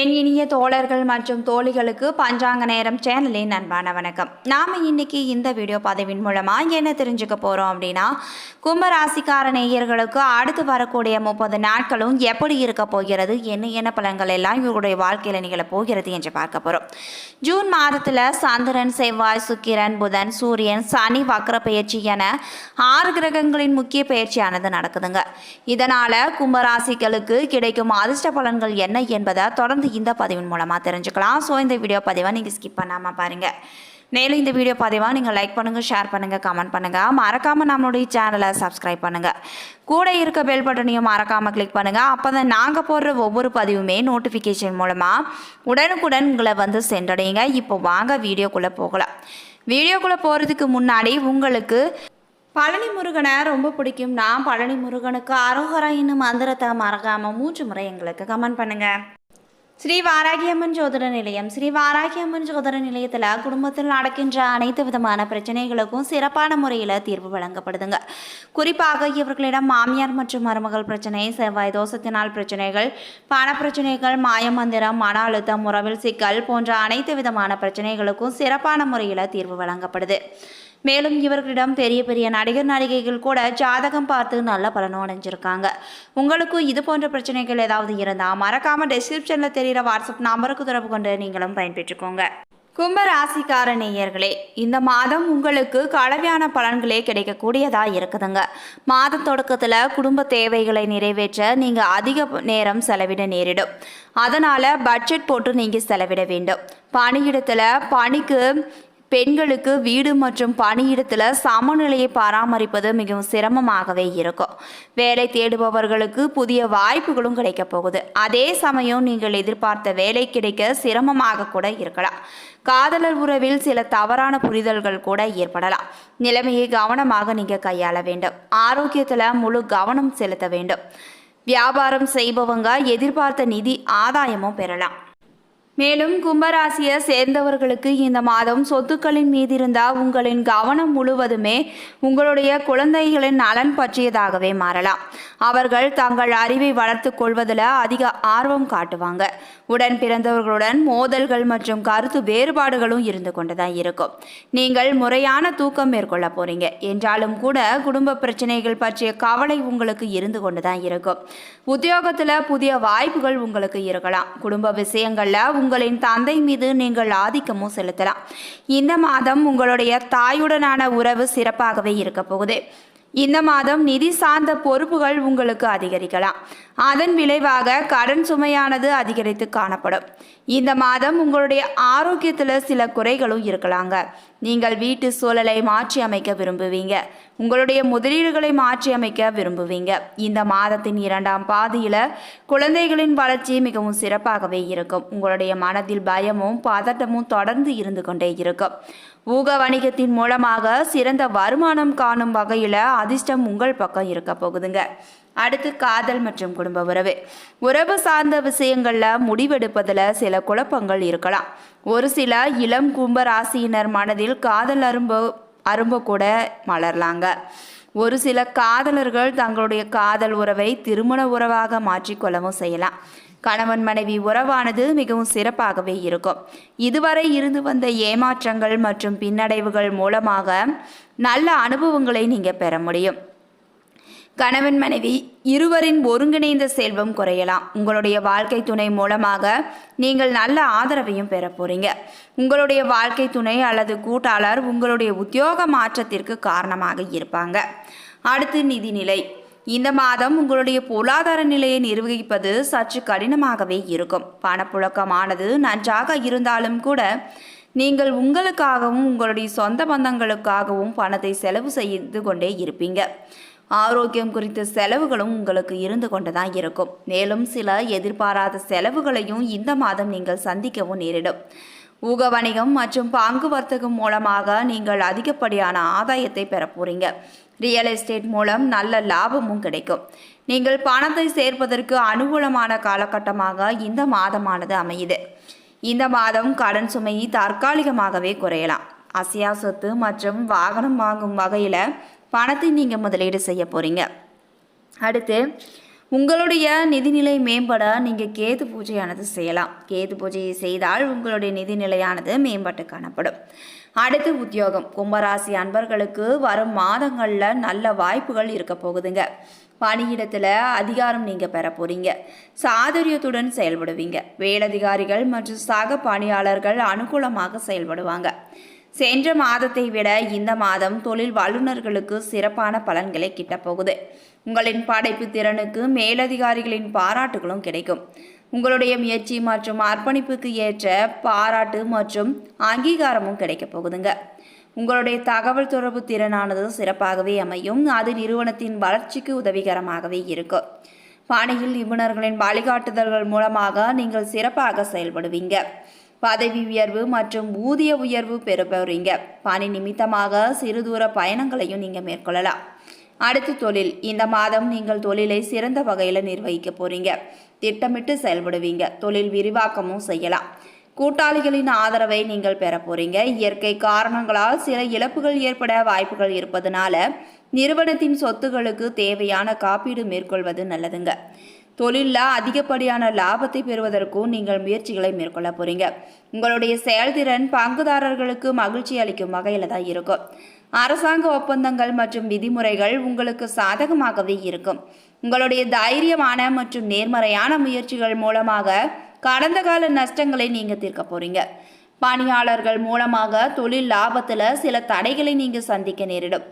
என் இனிய தோழர்கள் மற்றும் தோழிகளுக்கு பஞ்சாங்க நேரம் சேனலின் அன்பான வணக்கம். நாம் இன்னைக்கு இந்த வீடியோ பதிவின் மூலமாக என்ன தெரிஞ்சுக்க போகிறோம் அப்படின்னா கும்பராசிக்கார நேயர்களுக்கு அடுத்து வரக்கூடிய முப்பது நாட்களும் எப்படி இருக்க போகிறது என்ன என்ன பலன்கள் எல்லாம் இவருடைய வாழ்க்கையில் நிகழப் போகிறது என்று பார்க்க போகிறோம் ஜூன் மாதத்தில் சந்திரன் செவ்வாய் சுக்கிரன் புதன் சூரியன் சனி வக்ர பயிற்சி என ஆறு கிரகங்களின் முக்கிய பயிற்சியானது நடக்குதுங்க. இதனால் கும்பராசிகளுக்கு கிடைக்கும் அதிர்ஷ்ட பலன்கள் என்ன என்பதை தொடர்ந்து இந்த பதிவின் மூலமாக தெரிஞ்சுக்கலாம். ஸோ இந்த வீடியோ பதிவை நீங்கள் ஸ்கிப் பண்ணாமல் பாருங்கள் மேலும் இந்த வீடியோ பதிவாக நீங்கள் லைக் பண்ணுங்கள் ஷேர் பண்ணுங்கள் கமெண்ட் பண்ணுங்கள் மறக்காமல் நம்மளுடைய சேனலை சப்ஸ்கிரைப் பண்ணுங்கள் கூட இருக்க பெல் பட்டனையும் மறக்காமல் கிளிக் பண்ணுங்கள் அப்போ தான் நாங்கள் போடுற ஒவ்வொரு பதிவுமே நோட்டிஃபிகேஷன் மூலமாக உடனுக்குடன் உங்களை வந்து சென்றடையுங்க. இப்போ வாங்க வீடியோக்குள்ளே போகலாம். வீடியோக்குள்ளே போகிறதுக்கு முன்னாடி உங்களுக்கு பழனி முருகனை ரொம்ப பிடிக்கும். நான் பழனி முருகனுக்கு அரோகரா என்னும் மந்திரத்தை மறக்காமல் மூன்று முறை எங்களுக்கு கமெண்ட் பண்ணுங்கள் ஸ்ரீ வாராகியம்மன் ஜோதிட நிலையம் ஸ்ரீ வாராகியம்மன் ஜோதிட நிலையத்தில் குடும்பத்தில் நடக்கின்ற அனைத்து விதமான பிரச்சனைகளுக்கும் சிறப்பான முறையில் தீர்வு வழங்கப்படுதுங்க குறிப்பாக இவர்களிடம் மாமியார் மற்றும் மருமகள் பிரச்சனை செவ்வாய் தோஷத்தினால் பிரச்சனைகள் பண பிரச்சனைகள் மாயமந்திரம் மன அழுத்தம் உறவில் சிக்கல் போன்ற அனைத்து விதமான பிரச்சனைகளுக்கும் சிறப்பான முறையில் தீர்வு வழங்கப்படுது மேலும் இவர்களிடம் பெரிய பெரிய நடிகர் நடிகைகள் கூட ஜாதகம் பார்த்து நல்ல பலனும் அடைஞ்சிருக்காங்க. உங்களுக்கும் இது போன்ற பிரச்சனைகள் ஏதாவது இருந்தால் மறக்காமல் டிஸ்கிரிப்ஷனில் தெரிகிற வாட்ஸ்அப் நம்பருக்கு தொடர்பு கொண்டு நீங்களும் பயன்பெற்றுக்கோங்க. கும்பராசிக்கார நேயர்களே இந்த மாதம் உங்களுக்கு கலவையான பலன்களே கிடைக்கக்கூடியதாக இருக்குதுங்க. மாத தொடக்கத்தில் குடும்ப தேவைகளை நிறைவேற்ற நீங்கள் அதிக நேரம் செலவிட நேரிடும். அதனால் பட்ஜெட் போட்டு நீங்கள் செலவிட வேண்டும். பணியிடத்தில் பணிக்கு பெண்களுக்கு வீடு மற்றும் பணியிடத்தில் சமநிலையை பராமரிப்பது மிகவும் சிரமமாகவே இருக்கும். வேலை தேடுபவர்களுக்கு புதிய வாய்ப்புகளும் கிடைக்கப் போகுது. அதே சமயம் நீங்கள் எதிர்பார்த்த வேலை கிடைக்க சிரமமாக கூட இருக்கலாம். காதலர் உறவில் சில தவறான புரிதல்கள் கூட ஏற்படலாம். நிலைமையை கவனமாக நீங்கள் கையாள வேண்டும். ஆரோக்கியத்தில் முழு கவனம் செலுத்த வேண்டும். வியாபாரம் செய்பவங்க எதிர்பார்த்த நிதி ஆதாயமும் பெறலாம். மேலும் கும்பராசியை சேர்ந்தவர்களுக்கு இந்த மாதம் சொத்துக்களின் மீதிருந்த உங்களின் கவனம் முழுவதுமே உங்களுடைய குழந்தைகளின் நலன் பற்றியதாகவே மாறலாம். அவர்கள் தங்கள் அறிவை வளர்த்து கொள்வதில் அதிக ஆர்வம் காட்டுவாங்க. உடன் பிறந்தவர்களுடன் மோதல்கள் மற்றும் கருத்து வேறுபாடுகளும் இருந்து கொண்டு தான் இருக்கும். நீங்கள் முறையான தூக்கம் மேற்கொள்ள போறீங்க. என்றாலும் கூட குடும்ப பிரச்சனைகள் பற்றிய கவலை உங்களுக்கு இருந்து கொண்டு தான் இருக்கும். உத்தியோகத்தில் புதிய வாய்ப்புகள் உங்களுக்கு இருக்கலாம். குடும்ப விஷயங்களில் உங்களின் தந்தை மீது நீங்கள் ஆதிக்கமும் செலுத்தலாம். இந்த மாதம் உங்களுடைய தாயுடனான உறவு சிறப்பாகவே இருக்க போகுது. இந்த மாதம் நிதி சார்ந்த பொறுப்புகள் உங்களுக்கு அதிகரிக்கலாம். அதன் விளைவாக கடன் சுமையானது அதிகரித்து காணப்படும். இந்த மாதம் உங்களுடைய ஆரோக்கியத்தில் சில குறைகளும் இருக்கலாங்க. நீங்கள் வீட்டு சூழலை மாற்றி அமைக்க விரும்புவீங்க. உங்களுடைய முதலீடுகளை மாற்றி அமைக்க விரும்புவீங்க. இந்த மாதத்தின் இரண்டாம் பாதியில் குழந்தைகளின் வளர்ச்சி மிகவும் சிறப்பாகவே இருக்கும். உங்களுடைய மனதில் பயமும் பதட்டமும் தொடர்ந்து இருந்து கொண்டே இருக்கும். ஊக வணிகத்தின் மூலமாக சிறந்த வருமானம் காணும் வகையில் அதிர்ஷ்டம் உங்கள் பக்கம் இருக்க போகுதுங்க. அடுத்து காதல் மற்றும் குடும்ப உறவு. உறவு சார்ந்த விஷயங்களில் முடிவெடுப்பதில் சில குழப்பங்கள் இருக்கலாம். ஒரு சில இளம் கும்ப ராசியினர் மனதில் காதல் அரும்பு அரும்ப கூட மலரலாங்க. ஒரு சில காதலர்கள் தங்களுடைய காதல் உறவை திருமண உறவாக மாற்றிக்கொள்ளவும் செய்யலாம். கணவன் மனைவி உறவானது மிகவும் சிறப்பாகவே இருக்கும். இதுவரை இருந்து வந்த ஏமாற்றங்கள் மற்றும் பின்னடைவுகள் மூலமாக நல்ல அனுபவங்களை நீங்கள் பெற முடியும். கணவன் மனைவி இருவரின் ஒருங்கிணைந்த செல்வம் குறையலாம். உங்களுடைய வாழ்க்கை துணை மூலமாக நீங்கள் நல்ல ஆதரவையும் பெற போறீங்க. உங்களுடைய வாழ்க்கை துணை அல்லது கூட்டாளர் உங்களுடைய உத்தியோக மாற்றத்திற்கு காரணமாக இருப்பாங்க. அடுத்து நிதிநிலை. இந்த மாதம் உங்களுடைய பொருளாதார நிலையை நிர்வகிப்பது சற்று கடினமாகவே இருக்கும். பணப்புழக்கமானது நன்றாக இருந்தாலும் கூட நீங்கள் உங்களுக்காகவும் உங்களுடைய சொந்த பந்தங்களுக்காகவும் பணத்தை செலவு செய்து கொண்டே இருப்பீங்க. ஆரோக்கியம் குறித்த செலவுகளும் உங்களுக்கு இருந்து கொண்டு தான் இருக்கும். மேலும் சில எதிர்பாராத செலவுகளையும் இந்த மாதம் நீங்கள் சந்திக்கவும் நேரிடும். ஊக வணிகம் மற்றும் பங்கு வர்த்தகம் மூலமாக நீங்கள் அதிகப்படியான ஆதாயத்தை பெற போறீங்க. ரியல் எஸ்டேட் மூலம் நல்ல லாபமும் கிடைக்கும். நீங்கள் பணத்தை சேர்ப்பதற்கு அனுகூலமான காலகட்டமாக இந்த மாதமானது அமையுது. இந்த மாதம் கடன் சுமை தற்காலிகமாகவே குறையலாம். அசியா சொத்து மற்றும் வாகனம் வாங்கும் வகையில் பணத்தை நீங்கள் முதலீடு செய்ய போகிறீங்க அடுத்து உங்களுடைய நிதிநிலை மேம்பட நீங்கள் கேது பூஜையானது செய்யலாம். கேது பூஜையை செய்தால் உங்களுடைய நிதிநிலையானது மேம்பட்டு காணப்படும். அடுத்து உத்தியோகம். கும்பராசி அன்பர்களுக்கு வரும் மாதங்களில் நல்ல வாய்ப்புகள் இருக்க போகுதுங்க. பணியிடத்தில் அதிகாரம் நீங்கள் பெற போகிறீங்க சாதுரியத்துடன் செயல்படுவீங்க. வேலதிகாரிகள் மற்றும் சக பணியாளர்கள் அனுகூலமாக செயல்படுவாங்க. சென்ற மாதத்தை விட இந்த மாதம் தொழில் வல்லுநர்களுக்கு சிறப்பான பலன்களை கிட்டப்போகுது உங்களின் படைப்பு திறனுக்கு மேலதிகாரிகளின் பாராட்டுகளும் கிடைக்கும். உங்களுடைய முயற்சி மற்றும் அர்ப்பணிப்புக்கு ஏற்ற பாராட்டு மற்றும் அங்கீகாரமும் கிடைக்கப் போகுதுங்க. உங்களுடைய தகவல் தொடர்பு திறனானது சிறப்பாகவே அமையும். அது நிறுவனத்தின் வளர்ச்சிக்கு உதவிகரமாகவே இருக்கும் பணியில் நிபுணர்களின் வழிகாட்டுதல்கள் மூலமாக நீங்கள் சிறப்பாக செயல்படுவீங்க. பதவி உயர்வு மற்றும் ஊதிய உயர்வு பெற பணி நிமித்தமாக சிறு தூர பயணங்களையும் நீங்கள் மேற்கொள்ளலாம். அடுத்து தொழில். இந்த மாதம் நீங்கள் தொழிலை சிறந்த வகையில் நிர்வகிக்க போறீங்க. திட்டமிட்டு செயல்படுவீங்க. தொழில் விரிவாக்கமும் செய்யலாம். கூட்டாளிகளின் ஆதரவை நீங்கள் பெற போறீங்க. இயற்கை காரணங்களால் சில இழப்புகள் ஏற்பட வாய்ப்புகள் இருப்பதனால நிறுவனத்தின் சொத்துகளுக்கு தேவையான காப்பீடு மேற்கொள்வது நல்லதுங்க. தொழிலில் அதிகப்படியான லாபத்தை பெறுவதற்கும் நீங்கள் முயற்சிகளை மேற்கொள்ள போகிறீங்க உங்களுடைய செயல்திறன் பங்குதாரர்களுக்கு மகிழ்ச்சி அளிக்கும் வகையில் தான் இருக்கும். அரசாங்க ஒப்பந்தங்கள் மற்றும் விதிமுறைகள் உங்களுக்கு சாதகமாகவே இருக்கும். உங்களுடைய தைரியமான மற்றும் நேர்மறையான முயற்சிகள் மூலமாக கடந்த கால நஷ்டங்களை நீங்கள் தீர்க்க போகிறீங்க பணியாளர்கள் மூலமாக தொழில் லாபத்தில் சில தடைகளை நீங்கள் சந்திக்க நேரிடும்.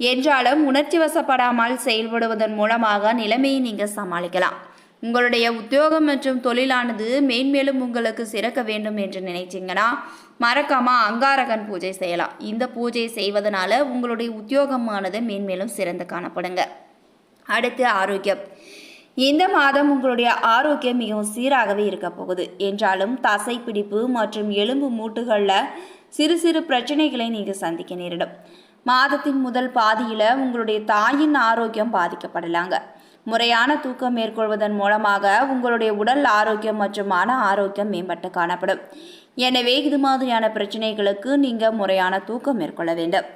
என்றாலும் உணர்ச்சி வசப்படாமல் செயல்படுவதன் மூலமாக நிலைமையை நீங்கள் சமாளிக்கலாம். உங்களுடைய உத்தியோகம் மற்றும் தொழிலானது மேன்மேலும் உங்களுக்கு சிறக்க வேண்டும் என்று நினைச்சிங்கன்னா மறக்காமல் அங்காரகன் பூஜை செய்யலாம். இந்த பூஜை செய்வதனால உங்களுடைய உத்தியோகமானது மேன்மேலும் சிறந்து காணப்படுங்க. அடுத்து ஆரோக்கியம். இந்த மாதம் உங்களுடைய ஆரோக்கியம் மிகவும் சீராகவே இருக்க போகுது. என்றாலும் தசை பிடிப்பு மற்றும் எலும்பு மூட்டுகளில் சிறு சிறு பிரச்சனைகளை நீங்கள் சந்திக்க நேரிடும். மாதத்தின் முதல் பாதியில் உங்களுடைய தாயின் ஆரோக்கியம் பாதிக்கப்படலாங்க. முறையான தூக்கம் மேற்கொள்வதன் மூலமாக உங்களுடைய உடல் ஆரோக்கியம் மற்றும் மன ஆரோக்கியம் மேம்பட்டு காணப்படும். எனவே இது மாதிரியான பிரச்சனைகளுக்கு நீங்கள் முறையான தூக்கம் மேற்கொள்ள வேண்டும்.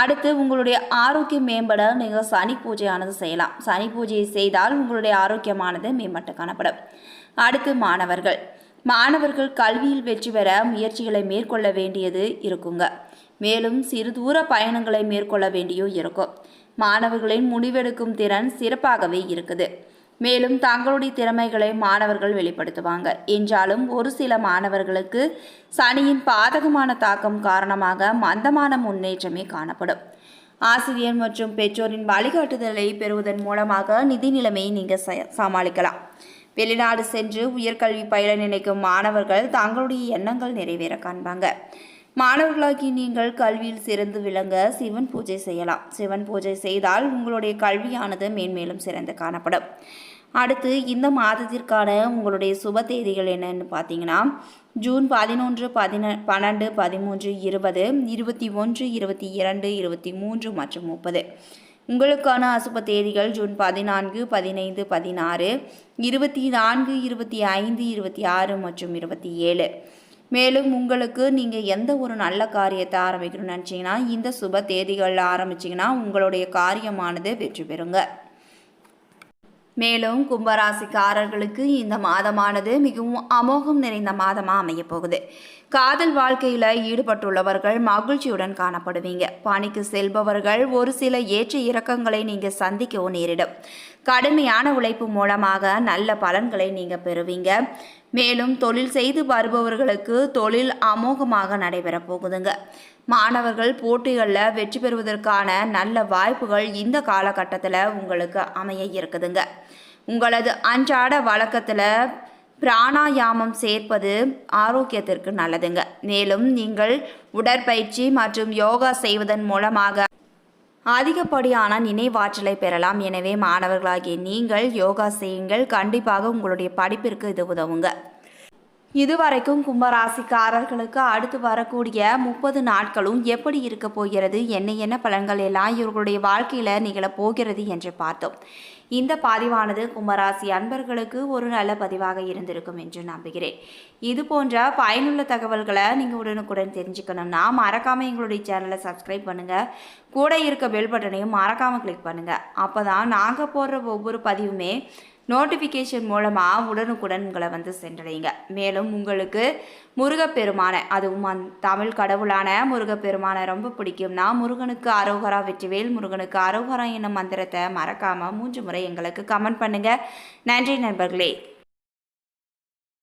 அடுத்து உங்களுடைய ஆரோக்கியம் மேம்பட நீங்கள் சனி பூஜையானது செய்யலாம். சனி பூஜையை செய்தால் உங்களுடைய ஆரோக்கியமானது மேம்பட்டு காணப்படும். அடுத்து மாணவர்கள். மாணவர்கள் கல்வியில் வெற்றி பெற முயற்சிகளை மேற்கொள்ள வேண்டியது இருக்குங்க. மேலும் சிறு தூர பயணங்களை மேற்கொள்ள வேண்டியும் இருக்கும் மாணவர்களின் முடிவெடுக்கும் திறன் சிறப்பாகவே இருக்குது. மேலும் தங்களுடைய திறமைகளை மாணவர்கள் வெளிப்படுத்துவாங்க. என்றாலும் ஒரு சில மாணவர்களுக்கு சனியின் பாதகமான தாக்கம் காரணமாக மந்தமான முன்னேற்றமே காணப்படும். ஆசிரியர் மற்றும் பெற்றோரின் வழிகாட்டுதலை பெறுவதன் மூலமாக நிதி நிலைமையை நீங்கள் ச- சமாளிக்கலாம். வெளிநாடு சென்று உயர்கல்வி பயில நினைக்கும் மாணவர்கள் தங்களுடைய எண்ணங்கள் நிறைவேற காண்பாங்க. மாணவர்களாகி நீங்கள் கல்வியில் சிறந்து விளங்க சிவன் பூஜை செய்யலாம். சிவன் பூஜை செய்தால் உங்களுடைய கல்வியானது மேன்மேலும் சிறந்து காணப்படும். அடுத்து இந்த மாதத்திற்கான உங்களுடைய சுப தேதிகள் என்னன்னு பார்த்தீங்கன்னா ஜூன் பதினொன்று பதின பன்னெண்டு பதிமூன்று இருபது இருபத்தி ஒன்று இருபத்தி இரண்டு இருபத்தி மூன்று மற்றும் முப்பது. உங்களுக்கான அசுப தேதிகள் ஜூன் பதினான்கு பதினைந்து பதினாறு இருபத்தி நான்கு இருபத்தி ஐந்து இருபத்தி ஆறு மற்றும் இருபத்தி ஏழு. மேலும் உங்களுக்கு நீங்கள் எந்த ஒரு நல்ல காரியத்தை ஆரம்பிக்கணும்னு நினச்சிங்கன்னா இந்த சுப தேதிகளில் ஆரம்பிச்சிங்கன்னா உங்களுடைய காரியமானது வெற்றி பெறுங்க. மேலும் கும்பராசிக்காரர்களுக்கு இந்த மாதமானது மிகவும் அமோகம் நிறைந்த மாதமாக அமையப்போகுது. காதல் வாழ்க்கையில் ஈடுபட்டுள்ளவர்கள் மகிழ்ச்சியுடன் காணப்படுவீங்க. பணிக்கு செல்பவர்கள் ஒரு சில ஏற்ற இறக்கங்களை நீங்கள் சந்திக்கவும் நேரிடும். கடுமையான உழைப்பு மூலமாக நல்ல பலன்களை நீங்கள் பெறுவீங்க. மேலும் தொழில் செய்து வருபவர்களுக்கு தொழில் அமோகமாக நடைபெறப் போகுதுங்க. மாணவர்கள் போட்டிகளில் வெற்றி பெறுவதற்கான நல்ல வாய்ப்புகள் இந்த காலகட்டத்தில் உங்களுக்கு அமைய இருக்குதுங்க. உங்களது அன்றாட வழக்கத்தில் பிராணாயாமம் சேர்ப்பது ஆரோக்கியத்திற்கு நல்லதுங்க. மேலும் நீங்கள் உடற்பயிற்சி மற்றும் யோகா செய்வதன் மூலமாக அதிகப்படியான நினைவாற்றலை பெறலாம். எனவே மாணவர்களாகிய நீங்கள் யோகா செய்யுங்கள். கண்டிப்பாக உங்களுடைய படிப்பிற்கு இது உதவுங்க. இதுவரைக்கும் கும்பராசிக்காரர்களுக்கு அடுத்து வரக்கூடிய முப்பது நாட்களும் எப்படி இருக்க போகிறது? என்ன என்ன பலன்கள் எல்லாம் இவர்களுடைய வாழ்க்கையில் நிகழப் போகிறது என்று பார்த்தோம். இந்த பதிவானது கும்பராசி அன்பர்களுக்கு ஒரு நல்ல பதிவாக இருந்திருக்கும் என்று நம்புகிறேன். இது போன்ற பயனுள்ள தகவல்களை நீங்கள் உடனுக்குடன் தெரிஞ்சுக்கணும்னா மறக்காமல் எங்களுடைய சேனலை சப்ஸ்கிரைப் பண்ணுங்கள் கூட இருக்க பெல் பட்டனையும் மறக்காமல் கிளிக் பண்ணுங்கள் அப்போ தான் நாங்கள் போடுற ஒவ்வொரு பதிவுமே நோட்டிஃபிகேஷன் மூலமாக உடனுக்குடன் உங்களை வந்து சென்றடைங்க மேலும் உங்களுக்கு முருகப்பெருமான அதுவும் அந் தமிழ் கடவுளான முருகப்பெருமானை ரொம்ப பிடிக்கும்னா முருகனுக்கு அரோகரா வெற்றிவேல் முருகனுக்கு அரோகரா என்னும் மந்திரத்தை மறக்காமல் மூன்று முறை எங்களுக்கு கமெண்ட் பண்ணுங்கள் நன்றி நண்பர்களே.